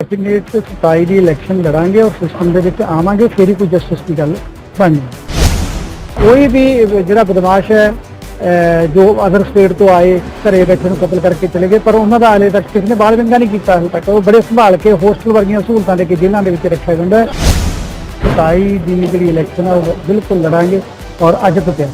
Cabinet 27 ਦੀ election ਲੜਾਂਗੇ ਔਰ system ਦੇ ਵਿੱਚ ਆਵਾਂਗੇ, ਫਿਰ ਹੀ ਕੋਈ ਜਸਟਿਸ ਦੀ ਗੱਲ ਬਣਨੀ ਕੋਈ ਵੀ ਜਿਹੜਾ ਬਦਮਾਸ਼ ਹੈ ਜੋ ਅਦਰ ਸਟੇਟ ਤੋਂ ਆਏ, ਘਰੇ ਬੈਠੇ ਨੂੰ ਕਤਲ ਕਰਕੇ ਚਲੇ ਗਏ, ਪਰ ਉਹਨਾਂ ਦਾ ਹਾਲੇ ਤੱਕ ਕਿਸੇ ਨੇ ਬਾਲ ਵਿੰਗਾ ਨਹੀਂ ਕੀਤਾ ਹਾਲੇ ਤੱਕ। ਉਹ ਬੜੇ ਸੰਭਾਲ ਕੇ ਹੋਸਟਲ ਵਰਗੀਆਂ ਸਹੂਲਤਾਂ ਦੇ ਕੇ ਜੇਲ੍ਹਾਂ ਦੇ ਵਿੱਚ ਰੱਖਿਆ ਜਾਂਦਾ ਹੈ। 27 ਦੀ ਜਿਹੜੀ ਇਲੈਕਸ਼ਨ ਹੈ ਉਹ ਬਿਲਕੁਲ ਲੜਾਂਗੇ ਔਰ ਅੱਜ ਤੋਂ ਤਿਆਰ।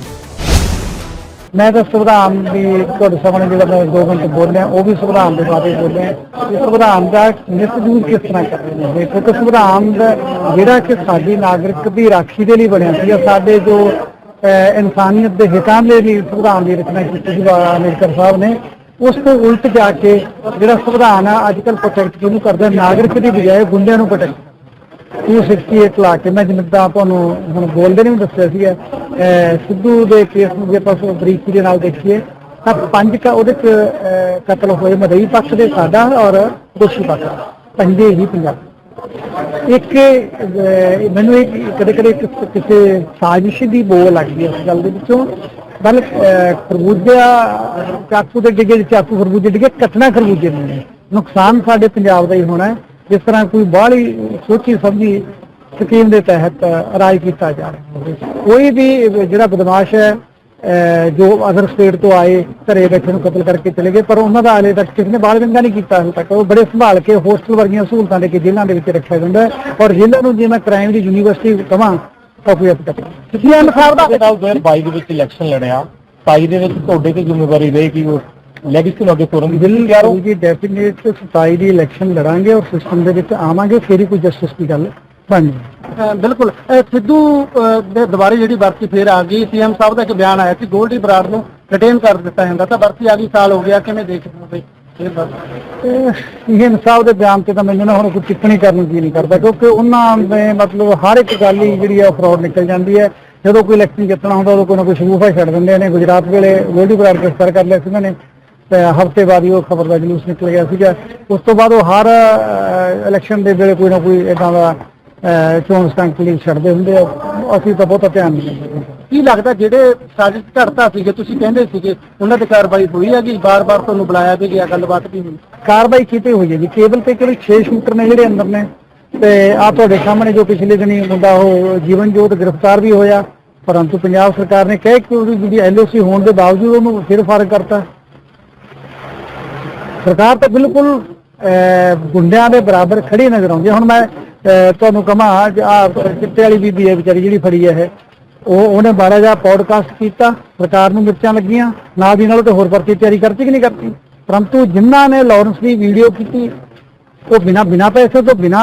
ਮੈਂ ਤਾਂ ਸੰਵਿਧਾਨ ਦੀ ਤੁਹਾਡੇ ਸਾਹਮਣੇ ਜਿਹੜਾ ਮੈਂ ਦੋ ਮਿੰਟ ਬੋਲਿਆ ਉਹ ਵੀ ਸੰਵਿਧਾਨ ਦੇ ਬਾਰੇ ਬੋਲਿਆ। ਕਿ ਸੰਵਿਧਾਨ ਦਾ ਮਿਸਯੂਜ਼ ਕਿਸ ਤਰ੍ਹਾਂ ਕਰ ਰਹੇ ਨੇ? ਦੇਖੋ ਸੰਵਿਧਾਨ ਦਾ ਜਿਹੜਾ ਕਿ ਸਾਡੀ ਨਾਗਰਿਕ ਦੀ ਰਾਖੀ ਦੇ ਲਈ ਬਣਿਆ ਸੀ ਸਾਡੇ ਜੋ ਅਹ, ਇਨਸਾਨੀਅਤ ਦੇ ਹਿੱਤਾਂ ਦੇ ਲਈ ਸੰਵਿਧਾਨ ਦੀ ਰਚਨਾ ਕੀਤੀ ਸੀ ਬਾਬਾ ਅੰਬੇਡਕਰ ਸਾਹਿਬ ਨੇ ਉਸ ਤੋਂ ਉਲਟ ਜਾ ਕੇ ਜਿਹੜਾ ਸੰਵਿਧਾਨ ਆ ਅੱਜ ਕੱਲ੍ਹ ਪ੍ਰੋਟੈਕਟ ਕਿਹਨੂੰ ਕਰਦਾ ਨਾਗਰਿਕ ਦੀ ਬਜਾਏ ਗੁੰਡਿਆਂ ਨੂੰ ਪ੍ਰੋਟੈਕਟ 268 ਲਾ ਕੇ ਮੈਂ ਜਿੱਦਾਂ ਤੁਹਾਨੂੰ ਹੁਣ ਬੋਲਦੇ ਨੇ ਵੀ ਦੱਸਿਆ ਸੀਗਾ ਸਿੱਧੂ ਦੇ ਕੇਸ ਨੂੰ ਜੇ ਆਪਾਂ ਬਰੀਕੀ ਦੇ ਨਾਲ ਦੇਖੀਏ, ਤਾਂ ਪੰਜ ਕਾ ਉਹਦੇ ਚ ਕਤਲ ਹੋਏ ਮਦਈ ਪੱਖ ਦੇ, ਸਾਡਾ ਔਰ ਦੋਸ਼ੀ ਪੱਖ ਦਾ। ਪੰਜੇ ਹੀ ਪੰਜਾਬ ਇੱਕ ਮੈਨੂੰ ਇੱਕ ਕਦੇ ਕਦੇ ਕਿਸੇ ਸਾਜ਼ਿਸ਼ ਦੀ ਬੋਲ ਲੱਗਦੀ ਹੈ ਇਸ ਗੱਲ ਦੇ ਵਿੱਚੋਂ, ਬਲ ਖਰਬੂਜਾ ਚਾਕੂ ਦੇ ਡਿੱਗੇ, ਚਾਕੂ ਖਰਬੂਜੇ ਡਿੱਗੇ ਕੱਟਣਾ ਖਰਬੂਜੇ ਨੂੰ ਨੇ। ਨੁਕਸਾਨ ਸਾਡੇ ਪੰਜਾਬ ਦਾ ਹੀ ਹੋਣਾ ਹੈ ਜਿਸ ਤਰ੍ਹਾਂ ਕੋਈ ਬਾਹਲੀ ਸੋਚੀ ਸਮਝੀ ਸਕੀਮ ਦੇ ਤਹਿਤ ਰਾਜ ਕੀਤਾ ਜਾ ਰਿਹਾ ਕੋਈ ਵੀ ਜਿਹੜਾ ਬਦਮਾਸ਼ ਹੈ ਜੋ ਅਦਰ ਸਟੇਟ ਤੋਂ ਆਏ, ਘਰੇ ਬੈਠੇ ਨੂੰ ਕਤਲ ਕਰਕੇ ਚਲੇ ਗਏ, ਪਰ ਉਹਨਾਂ ਦਾ ਹਾਲੇ ਤੱਕ ਕਿਸੇ ਨੇ ਬਾਲ ਵਿੰਗਾ ਨਹੀਂ ਕੀਤਾ ਹਾਲੇ ਤੱਕ। ਉਹ ਬੜੇ ਸੰਭਾਲ ਕੇ ਹੋਸਟਲ ਵਰਗੀਆਂ ਸਹੂਲਤਾਂ ਦੇ ਕੇ ਜੇਲ੍ਹਾਂ ਦੇ ਵਿੱਚ ਰੱਖਿਆ ਜਾਂਦਾ ਔਰ ਜੇਲ੍ਹਾਂ ਨੂੰ ਜੇ ਮੈਂ ਕ੍ਰਾਈਮ ਦੀ ਯੂਨੀਵਰਸਿਟੀ ਕਵਾਂ, ਤਾਂ ਕੋਈ ਅਪਡੇਟ ਨਹੀਂ। ਸਾਹਿਬ ਦਾ 2022 ਦੇ ਵਿੱਚ ਇਲੈਕਸ਼ਨ ਲੜਿਆ। 27 ਦੇ ਵਿੱਚ ਤੁਹਾਡੇ ਤੇ ਜ਼ਿੰਮੇਵਾਰੀ ਰਹੇਗੀ, ਉਹ ਲੈਗੇਸੀ ਨੂੰ ਅੱਗੇ ਤੋਰਨ ਦੀ ਬਿੱਲ ਯਾਰੋ ਜੀ ਡੈਫੀਨੇਟ 27 ਦੀ ਇਲੈਕਸ਼ਨ ਲੜਾਂਗੇ ਔਰ ਸਿਸਟਮ ਦੇ ਵਿੱਚ ਆਵਾਂਗੇ ਫਿਰ ਹੀ ਕੋਈ ਜਸਟਿਸ ਦੀ ਗੱਲ ਬਣਨੀ ਬਿਲਕੁਲ। ਸਿੱਧੂ ਦੇ ਦੁਬਾਰੇ ਜਿਹੜੀ ਵਰਤੀ ਫੇਰ ਆ ਗਈ ਸੀਐਮ ਸਾਹਿਬ ਦਾ ਇੱਕ ਬਿਆਨ ਆਇਆ ਕਿ ਗੋਲਡੀ ਬਰਾੜ ਨੂੰ ਰਿਟੇਨ ਕਰ ਦਿੱਤਾ ਜਾਂਦਾ ਤਾਂ ਵਰਤੀ ਆ ਗਈ ਸਾਲ ਹੋ ਗਿਆ ਕਿਵੇਂ ਦੇਖਦੇ ਹੋ ਬਈ ਇਹ ਸਾਹਿਬ ਦੇ ਬਿਆਨ ਤੇ ਤਾਂ ਮੈਨੂੰ ਨਾ ਹੁਣ ਕੋਈ ਟਿੱਪਣੀ ਕਰਨ ਜੀ ਨਹੀਂ ਕਰਦਾ ਕਿਉਂਕਿ ਉਹਨਾਂ ਦੇ ਮਤਲਬ ਹਰ ਇੱਕ ਗੱਲ ਹੀ ਜਿਹੜੀ ਆ ਫਰਾਡ ਨਿਕਲ ਜਾਂਦੀ ਹੈ। ਜਦੋਂ ਕੋਈ ਇਲੈਕਸ਼ਨ ਜਿੱਤਣਾ ਹੁੰਦਾ ਉਦੋਂ ਕੋਈ ਨਾ ਕੋਈ ਸ਼ਗੂਫਾ ਛੱਡ ਦਿੰਦੇ ਨੇ। ਗੁਜਰਾਤ ਵੇਲੇ ਗੋਲਡੀ ਬਰਾੜ ਗ੍ਰਿਫਤਾਰ ਕਰ ਲਿਆ ਸੀ ਉਹਨਾਂ ਨੇ। ਹਫ਼ਤੇ ਬਾਅਦ ਹੀ ਉਹ ਖਬਰ ਦਾ ਜਲੂਸ ਨਿਕਲ ਗਿਆ ਸੀਗਾ। ਉਸ ਤੋਂ ਬਾਅਦ ਉਹ ਹਰ ਇਲੈਕਸ਼ਨ ਦੇ ਵੇਲੇ ਕੋਈ ਨਾ ਕੋਈ ਇਦਾਂ ਦਾ ਚੋਣ ਸਟੰਟ ਲਈ ਛੱਡਦੇ ਹੁੰਦੇ ਆ। ਅਸੀਂ ਤਾਂ ਬਹੁਤਾ ਧਿਆਨ ਨਹੀਂ ਦਿੰਦੇ ਕੀ ਲੱਗਦਾ ਜਿਹੜੇ ਸਾਜ਼ਿਸ਼ ਘੜਤਾ ਸੀਗੇ, ਤੁਸੀਂ ਕਹਿੰਦੇ ਸੀਗੇ, ਉਹਨਾਂ ਤੇ ਕਾਰਵਾਈ ਹੋਈ ਹੈਗੀ ਬਾਰ-ਬਾਰ ਤੁਹਾਨੂੰ ਬੁਲਾਇਆ ਵੀ ਗਿਆ, ਗੱਲਬਾਤ ਵੀ ਹੋਈ? ਕਾਰਵਾਈ ਕੀਤੀ ਹੋਈ ਹੈ ਜੀ? ਕੇਵਲ ਤੇ ਕੇਵਲ 6 ਸ਼ੂਟਰ ਨੇ ਜਿਹੜੇ ਅੰਦਰ ਨੇ ਤੇ ਆ ਤੁਹਾਡੇ ਸਾਹਮਣੇ ਜੋ ਪਿਛਲੇ ਦਿਨੀ ਮੁੰਡਾ ਉਹ ਜੀਵਨ ਜੋਤ ਗ੍ਰਿਫਤਾਰ ਵੀ ਹੋਇਆ, ਪਰੰਤੂ ਪੰਜਾਬ ਸਰਕਾਰ ਨੇ ਕਹਿ ਕਿ ਉਹਦੀ ਜਿਹੜੀ ਐਲਓਸੀ ਹੋਣ ਦੇ ਬਾਵਜੂਦ ਉਹਨੂੰ ਫਿਰ ਫਾਰਗ ਕਰਤਾ। ਸਰਕਾਰ ਤਾਂ ਬਿਲਕੁਲ ਅਹ, ਗੁੰਡਿਆਂ ਦੇ ਬਰਾਬਰ ਖੜੀ ਨਜ਼ਰ ਆਉਂਦੀ ਹੈ। ਹੁਣ ਮੈਂ ਤੁਹਾਨੂੰ ਕਹਾਂ ਆ ਚਿੱਟੇ ਵਾਲੀ ਬੀਬੀ ਹੈ ਵਿਚਾਰੀ ਜਿਹੜੀ ਫੜੀ ਹੈ ਉਹ ਉਹਨੇ ਬਾਰਾ ਜਾ ਪੌਡਕਾਸਟ ਕੀਤਾ ਸਰਕਾਰ ਨੂੰ ਮਿਰਚਾਂ ਲੱਗੀਆਂ। ਨਾਲ ਦੀ ਨਾਲ ਉਹ ਤੇ ਹੋਰ ਪਰਚੀ ਤਿਆਰੀ ਕਰਤੀ ਕਿ ਨਹੀਂ ਕਰਤੀ? ਪਰੰਤੂ ਜਿਨ੍ਹਾਂ ਨੇ ਲਾਰੈਂਸ ਦੀ ਵੀਡੀਓ ਕੀਤੀ ਉਹ ਬਿਨਾ ਬਿਨਾ ਪੈਸੇ ਤੋਂ ਬਿਨਾ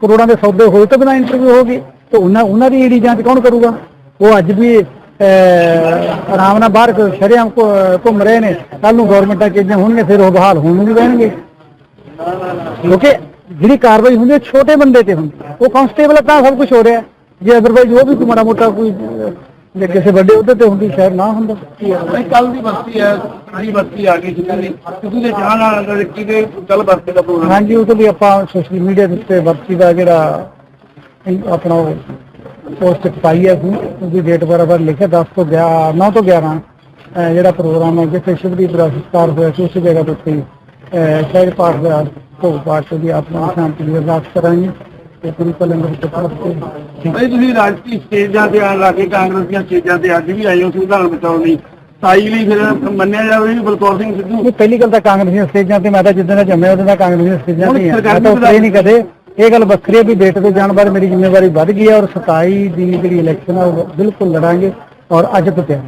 ਕਰੋੜਾਂ ਦੇ ਸੌਦੇ ਹੋਏ ਤੋਂ ਬਿਨਾ ਇੰਟਰਵਿਊ ਹੋ ਗਈ। ਤੇ ਉਹਨਾਂ ਉਹਨਾਂ ਦੀ ਈਡੀ ਜਾਂਚ ਕੌਣ ਕਰੂਗਾ? ਉਹ ਅੱਜ ਵੀ ਆਰਾਮ ਨਾਲ ਬਾਹਰ ਸ਼ਰਿਆਮ ਘੁੰਮ ਰਹੇ ਨੇ। ਕੱਲ ਨੂੰ ਗਵਰਨਮੈਂਟਾਂ ਚੀਜ਼ਾਂ ਹੋਣਗੇ ਫਿਰ ਉਹ ਬਹਾਲ ਹੋਣ ਨੂੰ ਵੀ ਬਹਿਣਗੇ। ਕਿਉਂਕਿ ਜਿਹੜੀ ਕਾਰਵਾਈ ਹੁੰਦੀ ਹੈ ਛੋਟੇ ਬੰਦੇ ਤੇ ਹੁੰਦੀ ਉਹ ਕਾਂਸਟੇਬਲ ਤਾਂ ਸਭ ਕੁਝ ਹੋ ਰਿਹਾ। ਜੇ ਅਦਰਵਾਈਜ਼ ਉਹ ਵੀ ਕੋਈ ਮਾੜਾ ਮੋਟਾ ਕੋਈ ਜੇ ਕਿਸੇ ਵੱਡੇ ਉਹਦੇ ਤੇ ਹੁੰਦੀ ਸ਼ਾਇਦ ਨਾ ਹੁੰਦਾ। ਕੱਲ ਦੀ ਵਰਤੀ ਹੈ ਸਾਰੀ ਵਰਤੀ ਆ ਗਈ ਜਿਹਨੇ ਸਿੱਧੂ ਦੇ ਜਾਣ ਨਾਲ ਰਿੱਕੀ ਦੇ ਕੱਲ ਵਰਤੀ ਦਾ ਪ੍ਰੋਗਰਾਮ ਹਾਂਜੀ ਉਹ ਤੋਂ ਵੀ ਆਪਾਂ ਸੋਸ਼ਲ ਮੀਡੀਆ ਦੇ ਉੱਤੇ ਵਰਤੀ ਦਾ ਜਿਹੜਾ ਆਪਣਾ ਪੋਸਟ ਪਾਈ ਹੈ ਸੀ। ਉਹਦੀ ਡੇਟ ਬਰਾਬਰ ਲਿਖਿਆ 10 ਤੋਂ 11 9 ਤੋਂ 11 ਅਹ ਜਿਹੜਾ ਪ੍ਰੋਗਰਾਮ ਹੈ ਜਿੱਥੇ ਸ਼ਿਵਦੀਪ ਦਾ ਸੰਸਕਾਰ ਹੋਇਆ ਸੀ ਉਸ ਜਗ੍ਹਾ ਅਹ ਸ਼ਾਇਦ ਪਾਠ ਦਾ ਭੋਗ ਪਾਠ ਦੀ ਆਪਣਾ ਸ਼ਾਂਤੀ ਦੀ ਅਰਦਾਸ ਕਰਾਂਗੇ ਤੇ ਪੂਰੀ ਪਲੰਗਰ ਦੇ ਤਰਫ ਤੇ ਭਾਈ ਤੁਸੀਂ ਰਾਜਨੀਤੀ ਸਟੇਜਾਂ ਤੇ ਆਣ ਲੱਗੇ ਕਾਂਗਰਸ ਦੀਆਂ ਸਟੇਜਾਂ ਤੇ ਅੱਜ ਵੀ ਆਏ ਹੋ ਸੰਵਿਧਾਨ ਬਚਾਉਣ ਲਈ। ਸਾਈ ਲਈ ਫਿਰ ਮੰਨਿਆ ਜਾਵੇ ਵੀ ਬਲਕੌਰ ਸਿੰਘ ਸਿੱਧੂ? ਪਹਿਲੀ ਗੱਲ ਤਾਂ ਕਾਂਗਰਸ ਦੀਆਂ ਸਟੇਜਾਂ ਤੇ ਮੈਂ ਤਾਂ ਜਿੱਦਾਂ ਦਾ ਜੰਮਿਆ ਉਦੋਂ ਦਾ ਕਾਂਗਰਸ ਦੀਆਂ ਸਟੇਜਾਂ ਤੇ ਮੈਂ ਤਾਂ ਉੱਤਰੇ ਨਹੀਂ ਕਦੇ ਇਹ ਗੱਲ ਵੱਖਰੀ ਹੈ ਵੀ ਬੇਟੇ ਤੇ ਜਾਣ ਬਾਅਦ ਮੇਰੀ ਜ਼ਿੰਮੇਵਾਰੀ ਵੱਧ ਗਈ ਹੈ ਔਰ 27 ਦੀ ਜਿਹੜੀ ਇਲੈਕਸ਼ਨ ਹੈ ਉਹ ਬਿਲਕੁਲ ਲੜਾਂਗੇ ਔਰ ਅੱਜ ਤੋਂ ਤਿਆਰ